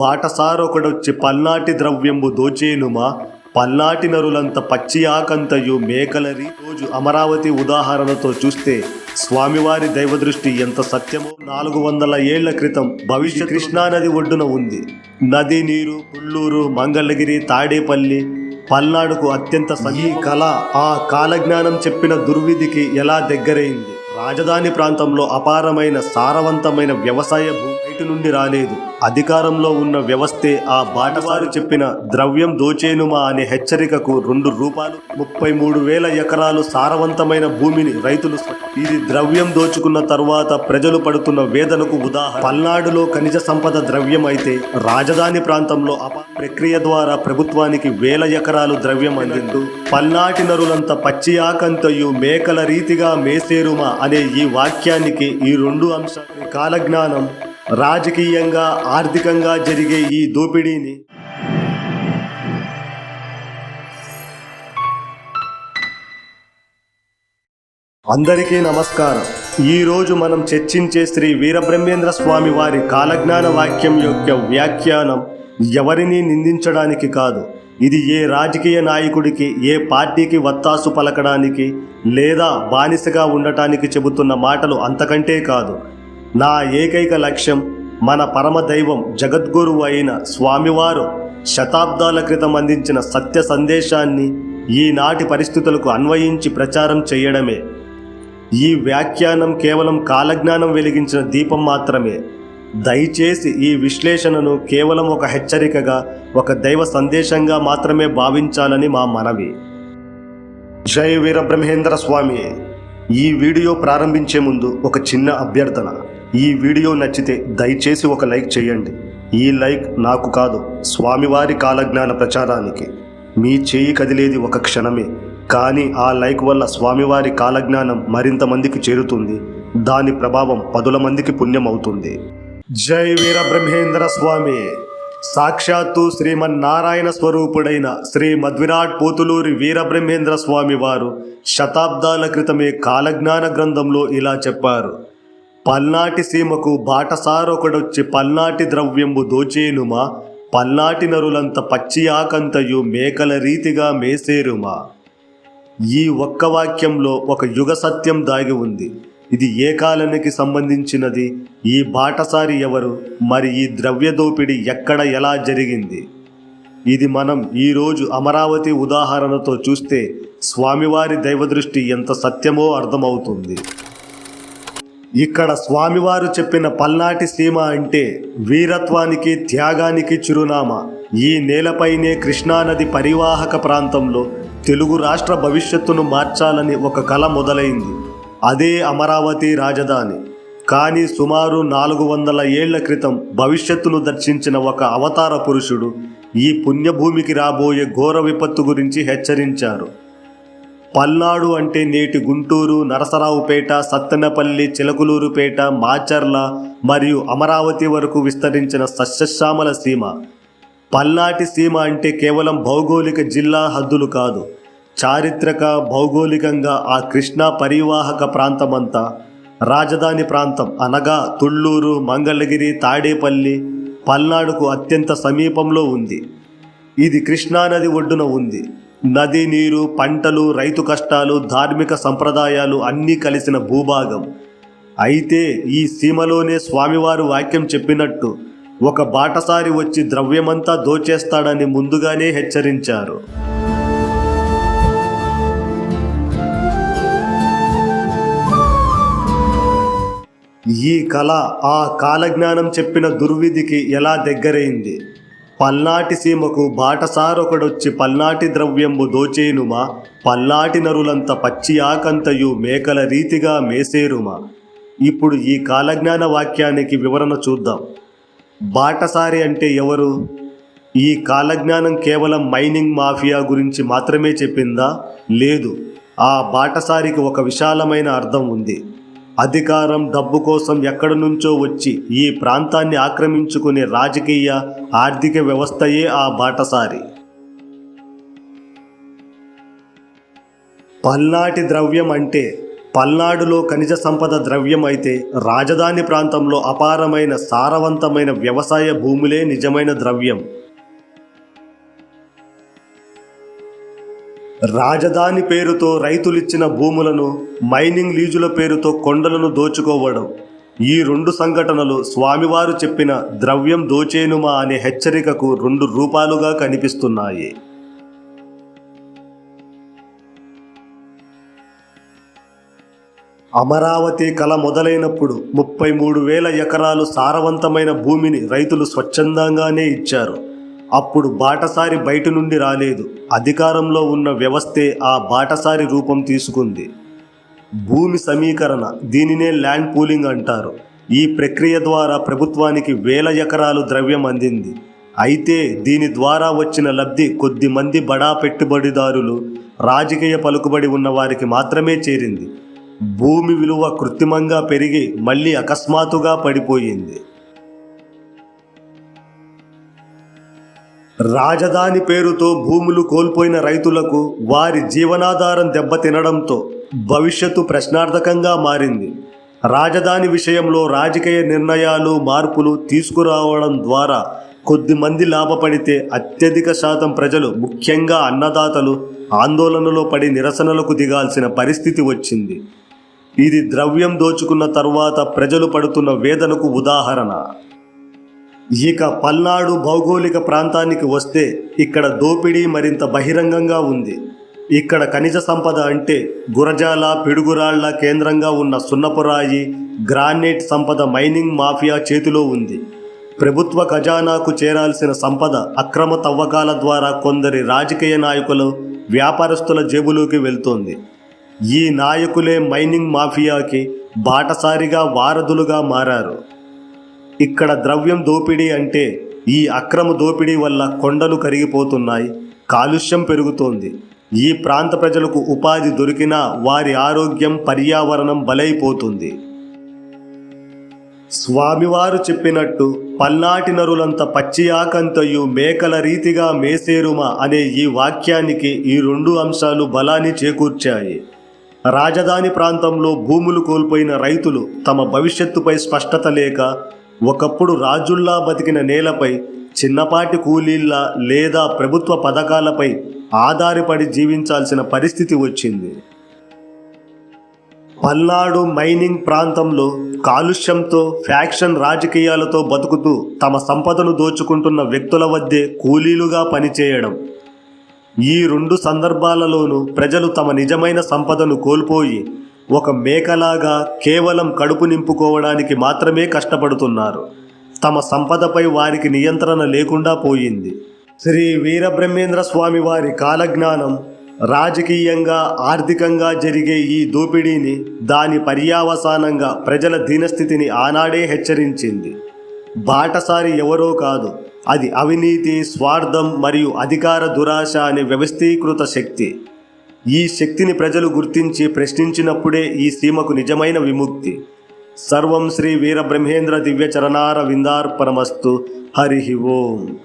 పాటసారొకడొచ్చి పల్నాటి ద్రవ్యంబు దోచేనుమా? పల్నాటి నరులంత పచ్చి ఆకంతయు మేకలరి. రోజు అమరావతి ఉదాహరణతో చూస్తే స్వామివారి దైవదృష్టి ఎంత సత్యమో నాలుగు వందల ఏళ్ళ క్రితం భవిష్య కృష్ణానది ఒడ్డున ఉంది. నది నీరు పుల్లూరు మంగళగిరి తాడేపల్లి పల్నాడుకు అత్యంత సహీ కళ ఆ కాలజ్ఞానం చెప్పిన దుర్విధికి ఎలా దగ్గరైంది? రాజధాని ప్రాంతంలో అపారమైన సారవంతమైన వ్యవసాయ భూమి బయట నుండి రాలేదు. అధికారంలో ఉన్న వ్యవస్థే ఆ బాటవారు చెప్పిన ద్రవ్యం దోచేనుమా అనే హెచ్చరికకు రెండు రూపాయలు ముప్పై మూడు వేల ఎకరాలు సారవంతమైన భూమిని రైతులు ఇది ద్రవ్యం దోచుకున్న తర్వాత ప్రజలు పడుతున్న వేదనకు ఉదాహరణ. పల్నాడులో ఖనిజ సంపద ద్రవ్యం అయితే రాజధాని ప్రాంతంలో అప ప్రక్రియ ద్వారా ప్రభుత్వానికి వేల ఎకరాలు ద్రవ్యం అందిందు. పల్నాటి నరులంత పచ్చి ఆకంతయు మేకల రీతిగా మేసేరుమా అనే ఈ వాక్యానికి ఈ రెండు అంశాలు. కాలజ్ఞానం రాజకీయంగా ఆర్థికంగా జరిగే ఈ దోపిడీని అందరికీ నమస్కారం. ఈరోజు మనం చర్చించే శ్రీ వీరబ్రహ్మేంద్ర స్వామి వారి కాలజ్ఞాన వాక్యం యొక్క వ్యాఖ్యానం ఎవరిని నిందించడానికి కాదు. ఇది ఏ రాజకీయ నాయకుడికి ఏ పార్టీకి వత్తాసు పలకడానికి లేదా బానిసగా ఉండటానికి చెబుతున్న మాటలు అంతకంటే కాదు. నా ఏకైక లక్ష్యం మన పరమ దైవం జగద్గురువు అయిన స్వామివారు శతాబ్దాల క్రితం అందించిన సత్య సందేశాన్ని ఈనాటి పరిస్థితులకు అన్వయించి ప్రచారం చేయడమే. ఈ వ్యాఖ్యానం కేవలం కాలజ్ఞానం వెలిగించిన దీపం మాత్రమే. దయచేసి ఈ విశ్లేషణను కేవలం ఒక హెచ్చరికగా ఒక దైవ సందేశంగా మాత్రమే భావించాలని మా మనవి. జై వీరబ్రహ్మేంద్ర స్వామి. ఈ వీడియో ప్రారంభించే ముందు ఒక చిన్న అభ్యర్థన. ఈ వీడియో నచ్చితే దయచేసి ఒక లైక్ చేయండి. ఈ లైక్ నాకు కాదు స్వామివారి కాలజ్ఞాన ప్రచారానికి. మీ చేయి కదిలేది ఒక క్షణమే కానీ ఆ లైక్ వల్ల స్వామివారి కాలజ్ఞానం మరింత మందికి చేరుతుంది. దాని ప్రభావం పదుల మందికి పుణ్యం అవుతుంది జై వీరబ్రహ్మేంద్ర స్వామి! సాక్షాత్తు శ్రీమన్నారాయణ స్వరూపుడైన శ్రీ మధ్విరాట్ పోతులూరి వీరబ్రహ్మేంద్ర స్వామి వారు శతాబ్దాల క్రితమే కాలజ్ఞాన గ్రంథంలో ఇలా చెప్పారు. పల్నాటి సీమకు బాటసారొకడొచ్చి పల్నాటి ద్రవ్యంబు దోచేనుమా? పల్నాటి నరులంత పచ్చి ఆకంతయు మేకల రీతిగా మేసేరుమా? ఈ ఒక్క వాక్యంలో ఒక యుగ సత్యం దాగి ఉంది. ఇది ఏ కాలానికి సంబంధించినది? ఈ బాటసారి ఎవరు? మరి ఈ ద్రవ్య దోపిడీ ఎక్కడ ఎలా జరిగింది? ఇది మనం ఈరోజు అమరావతి ఉదాహరణతో చూస్తే స్వామివారి దైవదృష్టి ఎంత సత్యమో అర్థమవుతుంది. ఇక్కడ స్వామివారు చెప్పిన పల్నాటి సీమ అంటే వీరత్వానికి త్యాగానికి చిరునామా. ఈ నేలపైనే కృష్ణానది పరివాహక ప్రాంతంలో తెలుగు రాష్ట్ర భవిష్యత్తును మార్చాలని ఒక కల మొదలైంది. అదే అమరావతి రాజధాని. కానీ సుమారు నాలుగు వందల ఏళ్ళ క్రితం భవిష్యత్తును దర్శించిన ఒక అవతార పురుషుడు ఈ పుణ్యభూమికి రాబోయే ఘోర విపత్తు గురించి హెచ్చరించారు. పల్నాడు అంటే నేటి గుంటూరు నరసరావుపేట సత్తెనపల్లి చిలకలూరుపేట మాచర్ల మరియు అమరావతి వరకు విస్తరించిన సస్యశ్యామల సీమ. పల్నాటి సీమ అంటే కేవలం భౌగోళిక జిల్లా హద్దులు కాదు చారిత్రక భౌగోళికంగా ఆ కృష్ణా పరివాహక ప్రాంతమంతా. రాజధాని ప్రాంతం అనగా తుళ్ళూరు మంగళగిరి తాడేపల్లి పల్నాడుకు అత్యంత సమీపంలో ఉంది. ఇది కృష్ణానది ఒడ్డున ఉంది. నది నీరు పంటలు రైతు కష్టాలు ధార్మిక సంప్రదాయాలు అన్నీ కలిసిన భూభాగం. అయితే ఈ సీమలోనే స్వామివారు వాక్యం చెప్పినట్టు ఒక బాటసారి వచ్చి ద్రవ్యమంతా దోచేస్తాడని ముందుగానే హెచ్చరించారు. ఈ కళ ఆ కాలజ్ఞానం చెప్పిన దుర్విధికి ఎలా దగ్గరైంది? పల్నాటి సీమకు బాటసారొకడొచ్చి పల్నాటి ద్రవ్యంబు దోచేనుమా? పల్నాటి నరులంత పచ్చి ఆకంతయు మేకల రీతిగా మేసేరుమా? ఇప్పుడు ఈ కాలజ్ఞాన వాక్యానికి వివరణ చూద్దాం. బాటసారి అంటే ఎవరు? ఈ కాలజ్ఞానం కేవలం మైనింగ్ మాఫియా గురించి మాత్రమే చెప్పిందా? లేదు. ఆ బాటసారికి ఒక విశాలమైన అర్థం ఉంది. అధికారం డబ్బు కోసం ఎక్కడి నుంచో వచ్చి ఈ ప్రాంతాన్ని ఆక్రమించుకునే రాజకీయ ఆర్థిక వ్యవస్థయే ఆ బాటసారి. పల్నాటి ద్రవ్యం అంటే పల్నాడులో ఖనిజ సంపద ద్రవ్యం అయితే రాజధాని ప్రాంతంలో అపారమైన సారవంతమైన వ్యవసాయ భూములే నిజమైన ద్రవ్యం. రాజధాని పేరుతో రైతులిచ్చిన భూములను మైనింగ్ లీజుల పేరుతో కొండలను దోచుకోవడం. ఈ రెండు సంఘటనలు స్వామివారు చెప్పిన ద్రవ్యం దోచేనుమా అనే హెచ్చరికకు రెండు రూపాలుగా కనిపిస్తున్నాయి. అమరావతి కళ మొదలైనప్పుడు ముప్పై మూడు వేల ఎకరాలు సారవంతమైన భూమిని రైతులు స్వచ్ఛందంగానే ఇచ్చారు. అప్పుడు బాటసారి బయట నుండి రాలేదు. అధికారంలో ఉన్న వ్యవస్థే ఆ బాటసారి రూపం తీసుకుంది. భూమి సమీకరణ దీనినే ల్యాండ్ పూలింగ్ అంటారు. ఈ ప్రక్రియ ద్వారా ప్రభుత్వానికి వేల ఎకరాలు ద్రవ్యం అందింది. అయితే దీని ద్వారా వచ్చిన లబ్ధి కొద్ది మంది బడా పెట్టుబడిదారులు రాజకీయ పలుకుబడి ఉన్న వారికి మాత్రమే చేరింది. భూమి విలువ కృత్రిమంగా పెరిగి మళ్ళీ అకస్మాత్తుగా పడిపోయింది. రాజధాని పేరుతో భూములు కోల్పోయిన రైతులకు వారి జీవనాధారం దెబ్బతినడంతో భవిష్యత్తు ప్రశ్నార్థకంగా మారింది. రాజధాని విషయంలో రాజకీయ నిర్ణయాలు మార్పులు తీసుకురావడం ద్వారా కొద్దిమంది లాభపడితే అత్యధిక శాతం ప్రజలు ముఖ్యంగా అన్నదాతలు ఆందోళనలో పడి నిరసనలకు దిగాల్సిన పరిస్థితి వచ్చింది. ఇది ద్రవ్యం దోచుకున్న తర్వాత ప్రజలు పడుతున్న వేదనకు ఉదాహరణ. ఇక పల్నాడు భౌగోళిక ప్రాంతానికి వస్తే ఇక్కడ దోపిడీ మరింత బహిరంగంగా ఉంది. ఇక్కడ ఖనిజ సంపద అంటే గురజాల పిడుగురాళ్ళ కేంద్రంగా ఉన్న సున్నపురాయి గ్రానైట్ సంపద మైనింగ్ మాఫియా చేతిలో ఉంది. ప్రభుత్వ ఖజానాకు చేరాల్సిన సంపద అక్రమ తవ్వకాల ద్వారా కొందరి రాజకీయ నాయకులు వ్యాపారస్తుల జేబులోకి వెళ్తోంది. ఈ నాయకులే మైనింగ్ మాఫియాకి బాటసారిగా వారధులుగా మారారు. ఇక్కడ ద్రవ్యం దోపిడీ అంటే ఈ అక్రమ దోపిడీ వల్ల కొండలు కరిగిపోతున్నాయి కాలుష్యం పెరుగుతోంది. ఈ ప్రాంత ప్రజలకు ఉపాధి దొరికినా వారి ఆరోగ్యం పర్యావరణం బలైపోతుంది. స్వామివారు చెప్పినట్టు పల్నాటి నరులంత పచ్చి ఆకంతయు మేకల రీతిగా మేసేరుమ అనే ఈ వాక్యానికి ఈ రెండు అంశాలు బలాన్ని చేకూర్చాయి. రాజధాని ప్రాంతంలో భూములు కోల్పోయిన రైతులు తమ భవిష్యత్తుపై స్పష్టత లేక ఒకప్పుడు రాజుల్లా బతికిన నేలపై చిన్నపాటి కూలీళ్ళ లేదా ప్రభుత్వ పథకాలపై ఆధారపడి జీవించాల్సిన పరిస్థితి వచ్చింది. పల్నాడు మైనింగ్ ప్రాంతంలో కాలుష్యంతో ఫ్యాక్షన్ రాజకీయాలతో బతుకుతూ తమ సంపదను దోచుకుంటున్న వ్యక్తుల వద్దే కూలీలుగా పనిచేయడం. ఈ రెండు సందర్భాలలోనూ ప్రజలు తమ నిజమైన సంపదను కోల్పోయి ఒక మేకలాగా కేవలం కడుపు నింపుకోవడానికి మాత్రమే కష్టపడుతున్నారు. తమ సంపదపై వారికి నియంత్రణ లేకుండా పోయింది. శ్రీ వీరబ్రహ్మేంద్ర స్వామి వారి కాలజ్ఞానం రాజకీయంగా ఆర్థికంగా జరిగే ఈ దోపిడీని దాని పర్యావసానంగా ప్రజల దీనస్థితిని ఆనాడే హెచ్చరించింది. బాటసారి ఎవరో కాదు అది అవినీతి స్వార్థం మరియు అధికార దురాశ అనే వ్యవస్థీకృత శక్తి. ఈ శక్తిని ప్రజలు గుర్తించి ప్రశ్నించినప్పుడే ఈ సీమకు నిజమైన విముక్తి. సర్వం శ్రీ వీరబ్రహ్మేంద్ర దివ్య చరణార విందార్పణమస్తు. హరి ఓం.